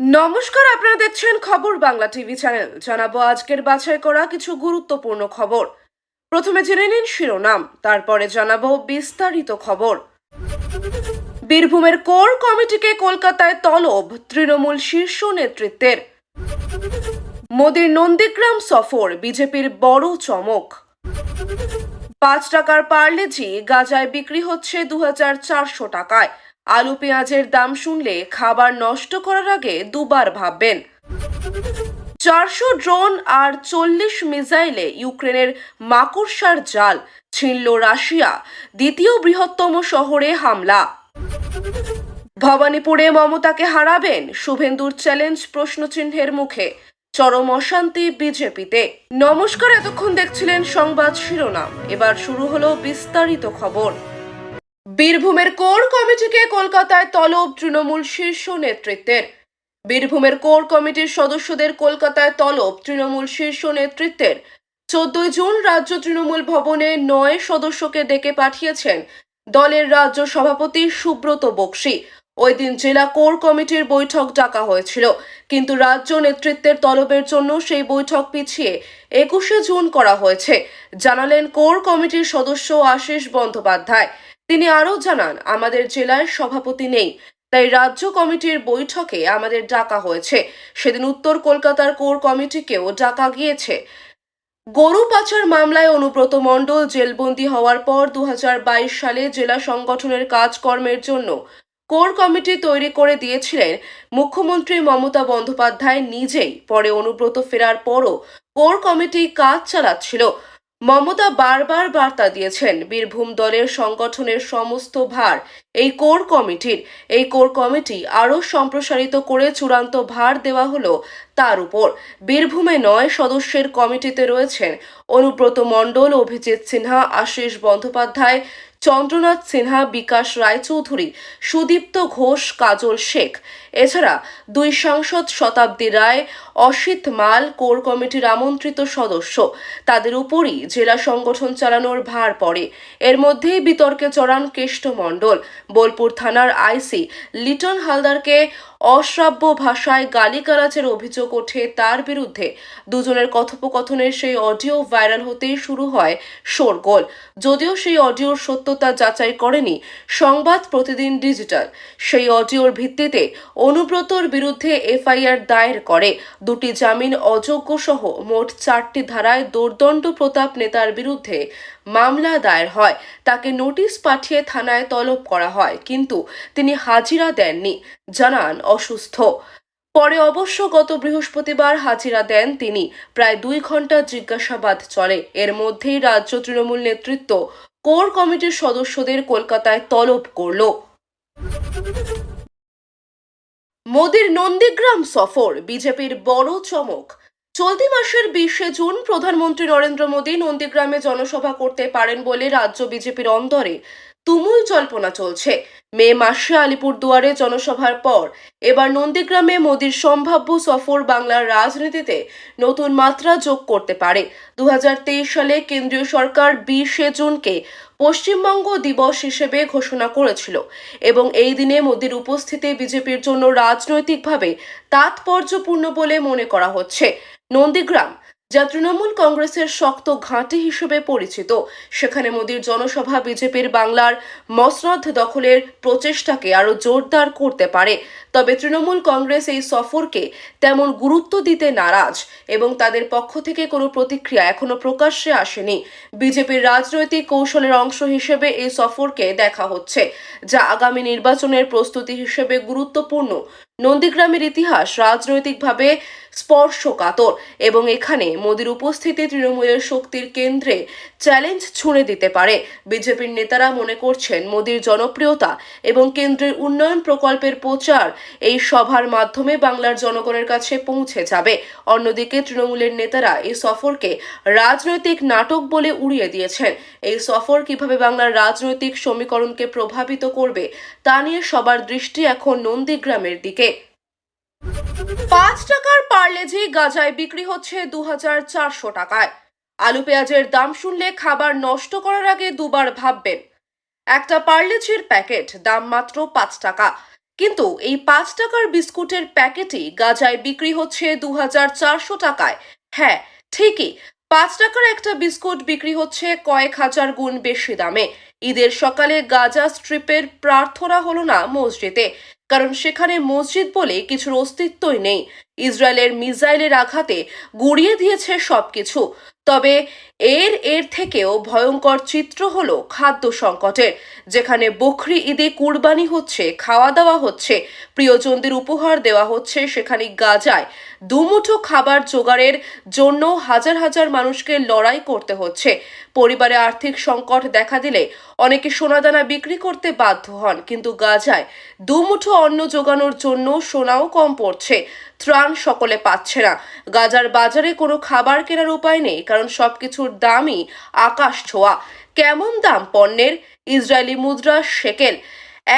নমস্কার, আপনারা দেখছেন খবর বাংলা টিভি চ্যানেল। জানাব আজকের বাছাই করা কিছু গুরুত্বপূর্ণ খবর। প্রথমে জেনে নিন শিরোনাম, তারপরে জানাব বিস্তারিত খবর। বীরভূমের কোর কমিটিকে কলকাতায় তলব তৃণমূল শীর্ষ নেতৃত্বের। মোদীর নন্দীগ্রাম সফর, বিজেপির বড় চমক। পাঁচ টাকার পার্লেজি গাজায় বিক্রি হচ্ছে দু টাকায়। আলু পেঁয়াজের দাম শুনলে খাবার নষ্ট করার আগে দুবার ভাববেন। চারশো ড্রোন আর চল্লিশ মিসাইলে ইউক্রেনের মাকড়সার জাল ছিনল রাশিয়া, দ্বিতীয় বৃহত্তম শহরে হামলা। ভবানীপুরে মমতাকে হারাবেন শুভেন্দুর চ্যালেঞ্জ প্রশ্নচিহ্নের মুখে, চরম অশান্তি বিজেপিতে। নমস্কার, এতক্ষণ দেখছিলেন সংবাদ শিরোনাম। এবার শুরু হলো বিস্তারিত খবর। বীরভূমের কোর কমিটিকে কলকাতায় তলব তৃণমূল শীর্ষ নেতৃত্বের। বীরভূমের কোর কমিটির সদস্যদের কলকাতায় তলব তৃণমূল শীর্ষ নেতৃত্বের। চোদ্দই জুন রাজ্য তৃণমূল ভবনে নয় সদস্যকে ডেকে পাঠিয়েছেন দলের রাজ্য সভাপতি সুব্রত বক্সি। ওই দিন জেলা কোর কমিটির বৈঠক ডাকা হয়েছিল, কিন্তু রাজ্য নেতৃত্বের তলবের জন্য সেই বৈঠক পিছিয়ে একুশে জুন করা হয়েছে, জানালেন কোর কমিটির সদস্য আশিস বন্দ্যোপাধ্যায়। তিনি আরও জানান, আমাদের জেলায় সভাপতি নেই, তাই রাজ্য কমিটির বৈঠকে আমাদের ডাকা হয়েছে। সেদিন উত্তর কলকাতার কোর কমিটিকেও ডাকা গিয়েছে। গরু পাচার মামলায় অনুব্রত মণ্ডল জেলবন্দি হওয়ার পর দু হাজার বাইশ সালে জেলা সংগঠনের কাজকর্মের জন্য কোর কমিটি তৈরি করে দিয়েছিলেন। মুখ্যমন্ত্রী মমতা বন্দ্যোপাধ্যায় নিজেই পরে অনুব্রত ফেরার পরও কোর কমিটি কাজ চালাচ্ছিল। মমতা বারবার বার্তা দিয়েছেন বীরভূম দলের সংগঠনের সমস্ত ভার এই কোর কমিটির। এই কোর কমিটি আরও সম্প্রসারিত করে চূড়ান্ত ভার দেওয়া হলো তার উপর। বীরভূমে নয় সদস্যের কমিটিতে রয়েছেন অনুব্রত মণ্ডল, অভিজিৎ সিনহা, আশিস বন্দ্যোপাধ্যায় চন্দ্রনাথ সিনহা, বিকাশ রায়চৌধুরী, সুদীপ্ত ঘোষ, কাজল শেখ। এছাড়া দুই সাংসদ শতাব্দী রায়, অসিত মাল, কোর কমিটির আমন্ত্রিত সদস্য। তাদের উপরই জেলা সংগঠন চালানোর ভার পড়ে। এর মধ্যেই বিতর্কে চড়ান কেষ্ট মণ্ডল। বোলপুর থানার আইসি লিটন হালদারকে অশ্রাব্য ভাষায় গালিগালাজের অভিযোগ ওঠে তার বিরুদ্ধে। দুজনের কথোপকথনের সেই অডিও ভাইরাল হতেই শুরু হয় শোরগোল। যদিও সেই অডিওর সত্যতা যাচাই করেনি সংবাদ প্রতিদিন ডিজিটাল। সেই অডিওর ভিত্তিতে অনুব্রতর বিরুদ্ধে এফআইআর দায়ের করে। দুটি জামিন অযোগ্য সহ মোট চারটি ধারায় দোর্দণ্ড প্রতাপ নেতার বিরুদ্ধে মামলা দায়ের হয়। তাকে নোটিশ পাঠিয়ে থানায় তলব করা হয়, কিন্তু তিনি হাজিরা দেননি, জানান অসুস্থ। পরে অবশ্য গত বৃহস্পতিবার হাজিরা দেন তিনি। প্রায় দুই ঘণ্টা জিজ্ঞাসাবাদ চলে। এর মধ্যেই রাজ্য তৃণমূল নেতৃত্ব কোর কমিটির সদস্যদের কলকাতায় তলব করল। মোদির নন্দীগ্রাম সফর, বিজেপির বড় চমক। চলতি মাসের বিশে জুন প্রধানমন্ত্রী নরেন্দ্র মোদী নন্দীগ্রামে জনসভা করতে পারেন বলে রাজ্য বিজেপির অন্তরে তুমুল জল্পনা চলছে। মে মাসে আলিপুরদুয়ারে জনসভার পর এবার নন্দীগ্রামে মোদীর সম্ভাব্য সফর বাংলার রাজনীতিতে নতুন মাত্রা যোগ করতে পারে। দু হাজার তেইশ সালে কেন্দ্রীয় সরকার বিশে জুনকে পশ্চিমবঙ্গ দিবস হিসেবে ঘোষণা করেছিল এবং এই দিনে মোদীর উপস্থিতি বিজেপির জন্য রাজনৈতিকভাবে তাৎপর্যপূর্ণ বলে মনে করা হচ্ছে। নন্দীগ্রাম, যা তৃণমূল কংগ্রেসের শক্ত ঘাঁটি হিসেবে পরিচিত। সেখানে মোদীর জনসভা বিজেপির বাংলার মসনদ দখলের প্রচেষ্টাকে আরও জোরদার করতে পারে। তবে তৃণমূল কংগ্রেস এই সফরকে তেমন গুরুত্ব দিতে নারাজ এবং তাদের পক্ষ থেকে কোনো প্রতিক্রিয়া এখনও প্রকাশ্যে আসেনি। বিজেপির রাজনৈতিক কৌশলের অংশ হিসেবে এই সফরকে দেখা হচ্ছে, যা আগামী নির্বাচনের প্রস্তুতি হিসেবে গুরুত্বপূর্ণ। নন্দীগ্রামের ইতিহাস রাজনৈতিকভাবে স্পর্শকাতর এবং এখানে মোদির উপস্থিতি তৃণমূলের শক্তির কেন্দ্রে চ্যালেঞ্জ ছুঁড়ে দিতে পারে। বিজেপির নেতারা মনে করছেন মোদির জনপ্রিয়তা এবং কেন্দ্রের উন্নয়ন প্রকল্পের প্রচার এই সভার মাধ্যমে বাংলার জনগণের কাছে পৌঁছে যাবে। অন্যদিকে তৃণমূলের নেতারা এই সফরকে রাজনৈতিক নাটক বলে উড়িয়ে দিয়েছেন। এই সফর কীভাবে বাংলার রাজনৈতিক সমীকরণকে প্রভাবিত করবে তা নিয়ে সবার দৃষ্টি এখন নন্দীগ্রামের দিকে। পাঁচ টাকার পার্লেজি গাজায় বিক্রি হচ্ছে দু হাজার চারশো টাকায়। আলু পেঁয়াজের দাম শুনলে খাবার নষ্ট করার আগে দুবার ভাববেন। একটা পার্লেজির প্যাকেট, দাম মাত্র পাঁচ টাকা। কিন্তু এই পাঁচ টাকার বিস্কুটের প্যাকেটই গাজায় বিক্রি হচ্ছে দু হাজার চারশো টাকায়। হ্যাঁ ঠিকই, পাঁচ টাকার একটা বিস্কুট বিক্রি হচ্ছে কয়েক হাজার গুণ বেশি দামে। ঈদের সকালে গাজা স্ট্রিপের প্রার্থনা হলো না মসজিদে। কারণ সেখানে মসজিদ বলে কিছুর অস্তিত্বই নেই। ইসরায়েলের মিসাইলের আঘাতে গুড়িয়ে দিয়েছে সবকিছু। তবে এর এর থেকেও ভয়ঙ্কর চিত্র হলো খাদ্য সংকটের যেখানে বকরি ঈদে কুরবানি হচ্ছে খাওয়া দাওয়া হচ্ছে, প্রিয়জনদের উপহার দেওয়া হচ্ছে সেখানে গাজায়। দুমুঠো খাবার জোগাড়ের জন্য হাজার হাজার মানুষকে লড়াই করতে হচ্ছে। পরিবারে আর্থিক সংকট দেখা দিলে অনেকে সোনাদানা বিক্রি করতে বাধ্য হন, কিন্তু গাজায় দুমুঠো অন্ন জোগানোর জন্য সোনাও কম পড়ছে। ত্রাণ সকলে পাচ্ছে না। গাজার বাজারে কোনো খাবার কেনার উপায় নেই, কারণ সবকিছুর দামই আকাশ ছোঁয়া। কেমন দাম পণ্যের? ইসরায়েলি মুদ্রা শেকেল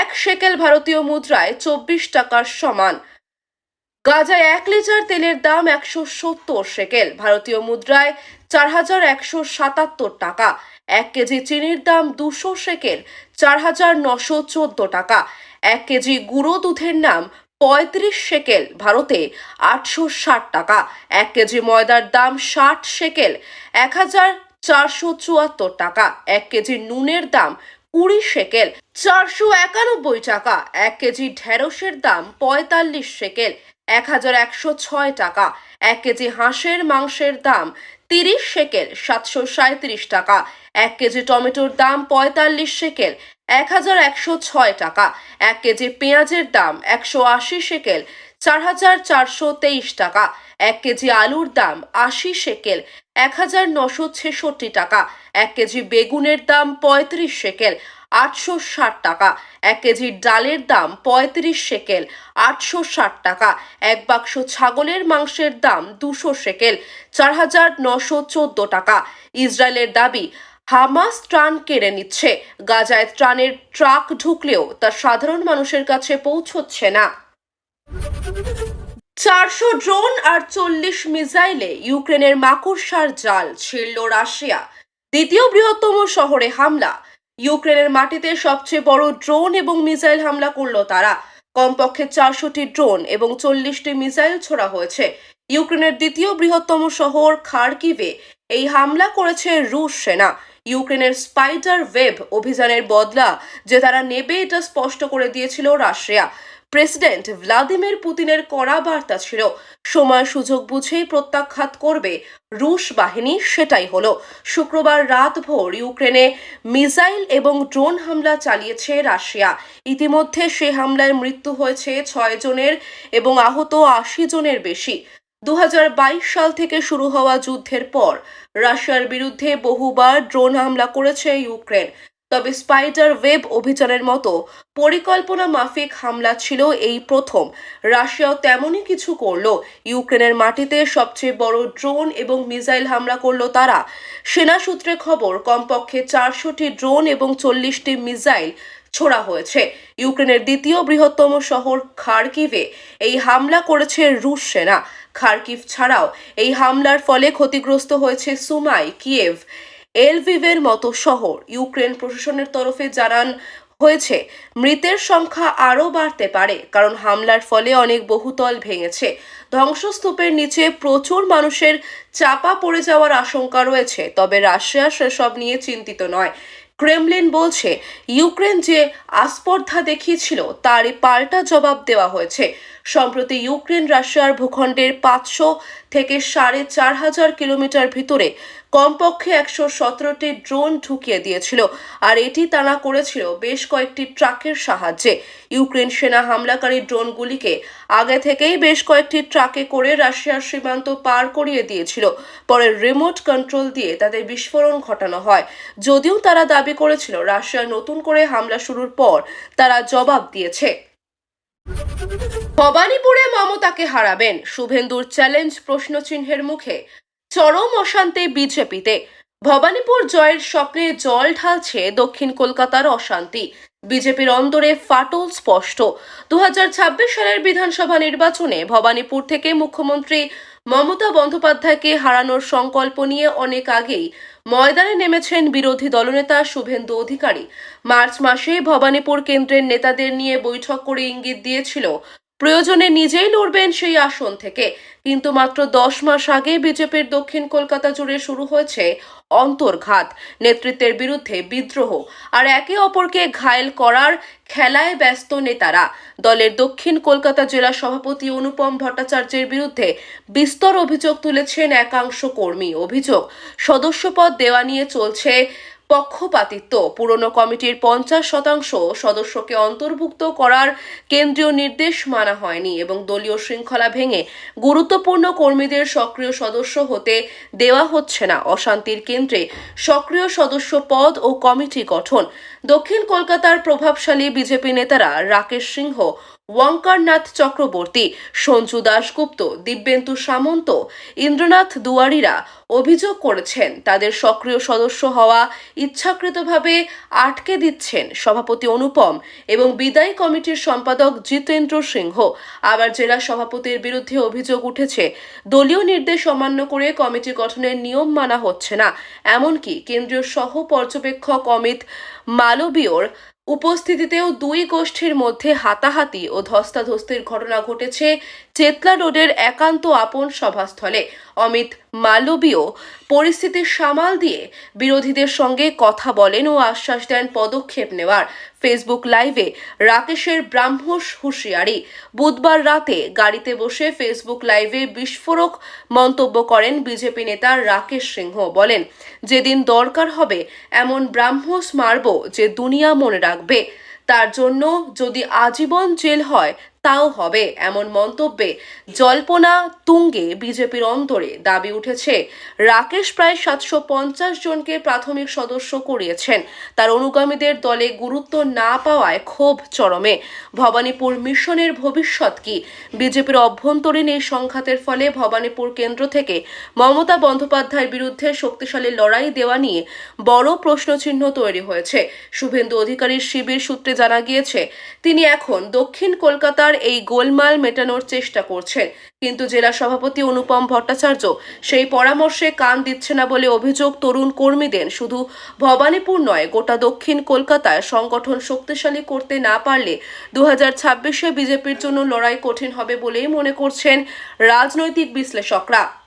এক শেকেল ভারতীয় মুদ্রায় চব্বিশ টাকার সমান। গাজায় এক লিটার তেলের দাম একশো সত্তর শেকেল ভারতীয় মুদ্রায় চার হাজার একশো সাতাত্তর টাকা। এক কেজি চিনির দাম দুশো শেকেল চার হাজার নশো চোদ্দ টাকা। এক কেজি গুঁড়ো দুধের নাম পঁয়ত্রিশ শেকেল ভারতে আটশো ষাট টাকা। এক কেজি ময়দার দাম ষাট শেকেল এক হাজার চারশো চুয়াত্তর টাকা। এক কেজি নুনের দাম কুড়ি শেকেল চারশো একানব্বই টাকা। এক কেজি ঢেঁড়সের দাম পঁয়তাল্লিশ শেকেল এক হাজার একশো ছয় টাকা। এক কেজি হাঁসের মাংসের দাম তিরিশ শেকেল সাতশো সাঁত্রিশ টাকা। এক কেজি টমেটোর দাম পঁয়তাল্লিশ শেকেল এক হাজার একশো ছয় টাকা। এক কেজি পেঁয়াজের দাম একশো আশি শেকেল চার হাজার চারশো তেইশ টাকা। এক কেজি আলুর দাম আশি শেকেল এক হাজার নশো ছেষট্টি টাকা। এক কেজি বেগুনের দাম পঁয়ত্রিশ শেকেল আটশো ষাট টাকা। এক কেজি ডালের দাম পঁয়ত্রিশ শেকেল আটশো ষাট টাকা। এক বাক্স ছাগলের মাংসের দাম দুশো শেকেল চার হাজার নশো চোদ্দ টাকা। ইসরায়েলের দাবি, হামাস ত্রাণ কেড়ে নিচ্ছে। গাজায় ত্রাণের ট্রাক ঢুকলেও তা সাধারণ মানুষের কাছে পৌঁছচ্ছে না। চারশো ড্রোন আর চল্লিশ মিসাইলে ইউক্রেনের মাকড়সার জাল, ছিঁড়ল রাশিয়া। দ্বিতীয় বৃহত্তম শহরে হামলা। ইউক্রেনের মাটিতে সবচেয়ে বড় ড্রোন এবং মিসাইল হামলা করল তারা। কমপক্ষে চারশোটি ড্রোন এবং চল্লিশটি মিসাইল ছোড়া হয়েছে। ইউক্রেনের দ্বিতীয় বৃহত্তম শহর খার্কিভে এই হামলা করেছে রুশ সেনা। ইউক্রেনের স্পাইডার ওয়েব অভিযানের বদলা যে তারা নেবে এটা স্পষ্ট করে দিয়েছিল রাশিয়া। প্রেসিডেন্ট ভ্লাদিমির পুতিনের কড়া বার্তা ছিল, সময় সুযোগ বুঝেই প্রত্যাখ্যাত করবে রুশ বাহিনী, সেটাই হলো। শুক্রবার রাতভর ইউক্রেনে মিসাইল এবং ড্রোন হামলা চালিয়েছে রাশিয়া। ইতিমধ্যে সে হামলায় মৃত্যু হয়েছে ছয় জনের এবং আহত আশি জনের বেশি। দু হাজার বাইশ সাল থেকে শুরু হওয়া যুদ্ধের পর রাশিয়ার বিরুদ্ধে বহুবার ড্রোন হামলা করেছে ইউক্রেন। তবে স্পাইডার ওয়েব অভিযানের মতো পরিকল্পনা মাফিক হামলা ছিল এই প্রথম। রাশিয়াও তেমনই কিছু করল। ইউক্রেনের মাটিতে সবচেয়ে বড় ড্রোন এবং মিসাইল হামলা করল তারা। সেনা সূত্রে খবর, কমপক্ষে চারশোটি ড্রোন এবং চল্লিশটি মিসাইল ছোড়া হয়েছে। ইউক্রেনের দ্বিতীয় বৃহত্তম শহর খার্কিভে এই হামলা করেছে রুশ সেনা। খার্কিভ ছাড়াও এই হামলার ফলে ক্ষতিগ্রস্ত হয়েছে সুমাই, কিয়েভ। এলভিভের মতো শহর। ইউক্রেন প্রশাসনের তরফে জানান হয়েছে, মৃতের সংখ্যা আরও বাড়তে পারে, কারণ হামলার ফলে অনেক বহুতল ভেঙেছে। ধ্বংসস্তূপের নিচে প্রচুর মানুষের চাপা পড়ে যাওয়ার আশঙ্কা রয়েছে, তবে রাশিয়া সেসব নিয়ে চিন্তিত নয়। ক্রেমলিন বলছে, ইউক্রেন যে আস্পর্ধা দেখিয়েছিল, তারই পাল্টা জবাব দেওয়া হয়েছে। সম্প্রতি ইউক্রেন, রাশিয়ার ভূখণ্ডের পাঁচশো থেকে সাড়ে চার হাজার কিলোমিটার ভিতরে কমপক্ষে একশো সতেরোটি ড্রোন ঢুকিয়ে দিয়েছিল, আর এটি তারা করেছিল বেশ কয়েকটি ট্রাকের সাহায্যে। ইউক্রেন সেনা হামলাকারী ড্রোনগুলিকে আগে থেকেই বেশ কয়েকটি ট্রাকে করে রাশিয়ার সীমান্ত পার করিয়ে দিয়েছিল, পরে রিমোট কন্ট্রোল দিয়ে তাদের বিস্ফোরণ ঘটানো হয়। যদিও তারা দাবি করেছিল, রাশিয়া নতুন করে হামলা শুরুর পর তারা জবাব দিয়েছে। ভবানীপুরে মমতাকে হারাবেন। শুভেন্দুর চ্যালেঞ্জ প্রশ্নচিহ্নের মুখে। চরম অশান্তি বিজেপিতে। ভবানীপুর জয়ের স্বপ্নে জল ঢালছে দক্ষিণ কলকাতার অশান্তি। বিজেপির অন্দরে ফাটল স্পষ্ট। দু হাজার ছাব্বিশ সালের বিধানসভা নির্বাচনে ভবানীপুর থেকে মুখ্যমন্ত্রী মমতা বন্দ্যোপাধ্যায়কে হারানোর সংকল্প নিয়ে অনেক আগেই ময়দানে নেমেছেন বিরোধী দলনেতা শুভেন্দু অধিকারী। মার্চ মাসে ভবানীপুর কেন্দ্রের নেতাদের নিয়ে বৈঠক করে ইঙ্গিত দিয়েছিল, প্রয়োজনে নিজেই লড়বেন সেই আসন থেকে। কিন্তু মাত্র দশ মাস আগে বিজেপির দক্ষিণ কলকাতা জুড়ে শুরু হয়েছে অন্তর্ঘাত। নেতৃত্বের বিরুদ্ধে বিদ্রোহ আর একে অপরকে ঘায়েল করার খেলায় ব্যস্ত নেতারা। দলের দক্ষিণ কলকাতা জেলা সভাপতি অনুপম ভট্টাচার্যের বিরুদ্ধে বিস্তর অভিযোগ তুলেছেন একাংশ কর্মী। অভিযোগ, সদস্যপদ দেওয়া নিয়ে চলছে পক্ষপাতিত্ব। পুরনো কমিটির পঞ্চাশ শতাংশ সদস্যকে অন্তর্ভুক্ত করার কেন্দ্রীয় নির্দেশ মানা হয়নি এবং দলীয় শৃঙ্খলা ভেঙে গুরুত্বপূর্ণ কর্মীদের সক্রিয় সদস্য হতে দেওয়া হচ্ছে না। অশান্তির কেন্দ্রে সক্রিয় সদস্য পদ ও কমিটি গঠন। দক্ষিণ কলকাতার প্রভাবশালী বিজেপি নেতারা রাকেশ সিংহ ওয়াঙ্কারনাথ চক্রবর্তী, সঞ্জু দাশগুপ্ত, দিব্যেন্দু সামন্ত, ইন্দ্রনাথ দুয়ারিরা অভিযোগ করেছেন তাদের সক্রিয় সদস্য হওয়া ইচ্ছাকৃতভাবে আটকে দিচ্ছেন সভাপতি অনুপম এবং বিদায়ী কমিটির সম্পাদক জিতেন্দ্র সিংহ। আবার জেলা সভাপতির বিরুদ্ধে অভিযোগ উঠেছে, দলীয় নির্দেশ অমান্য করে কমিটি গঠনের নিয়ম মানা হচ্ছে না। এমনকি কেন্দ্রীয় সহ পর্যবেক্ষক অমিত মালবীয়র উপস্থিতিতেও দুই গোষ্ঠীর মধ্যে হাতাহাতি ও ধস্তাধস্তির ঘটনা ঘটেছে চেতলা রোডের একান্ত আপন সভাস্থলে। অমিত মালবীয় পরিস্থিতি সামাল দিয়ে বিরোধীদের সঙ্গে কথা বলেন ও আশ্বাস দেন পদক্ষেপ নেওয়ার। ফেসবুক লাইভে রাকেশের ব্রাহ্মস হুঁশিয়ারি। বুধবার রাতে গাড়িতে বসে ফেসবুক লাইভে বিস্ফোরক মন্তব্য করেন বিজেপি নেতা রাকেশ সিংহ। বলেন, যেদিন দরকার হবে, এমন ব্রাহ্মস মারব যে দুনিয়া মনে রাখবে। তার জন্য যদি আজীবন জেল হয় তাও হবে এমন মন্তব্যে জল্পনা তুঙ্গে বিজেপির অন্তরে দাবি উঠেছে। রাকেশ প্রায় সাতশো পঞ্চাশ জনকে প্রাথমিক সদস্য করিয়েছেন। তার অনুগামীদের দলে গুরুত্ব না পাওয়ায় ক্ষোভ চরমে। ভবানীপুর মিশনের ভবিষ্যৎ কি? বিজেপির অভ্যন্তরীণ এই সংঘাতের ফলে ভবানীপুর কেন্দ্র থেকে মমতা বন্দ্যোপাধ্যায়ের বিরুদ্ধে শক্তিশালী লড়াই দেওয়া নিয়ে বড় প্রশ্নচিহ্ন তৈরি হয়েছে। শুভেন্দু অধিকারীর শিবির সূত্রে জানা গিয়েছে, তিনি এখন দক্ষিণ কলকাতার এই গোলমাল মেটানোর চেষ্টা করছেন। কিন্তু জেলা সভাপতি অনুপম ভট্টাচার্য সেই পরামর্শে কান দিচ্ছে না বলে অভিযোগ তরুণ কর্মীদের। শুধু ভবানীপুর নয়, গোটা দক্ষিণ কলকাতায় সংগঠন শক্তিশালী করতে না পারলে দু হাজার বিজেপির জন্য লড়াই কঠিন হবে বলেই মনে করছেন রাজনৈতিক বিশ্লেষকরা।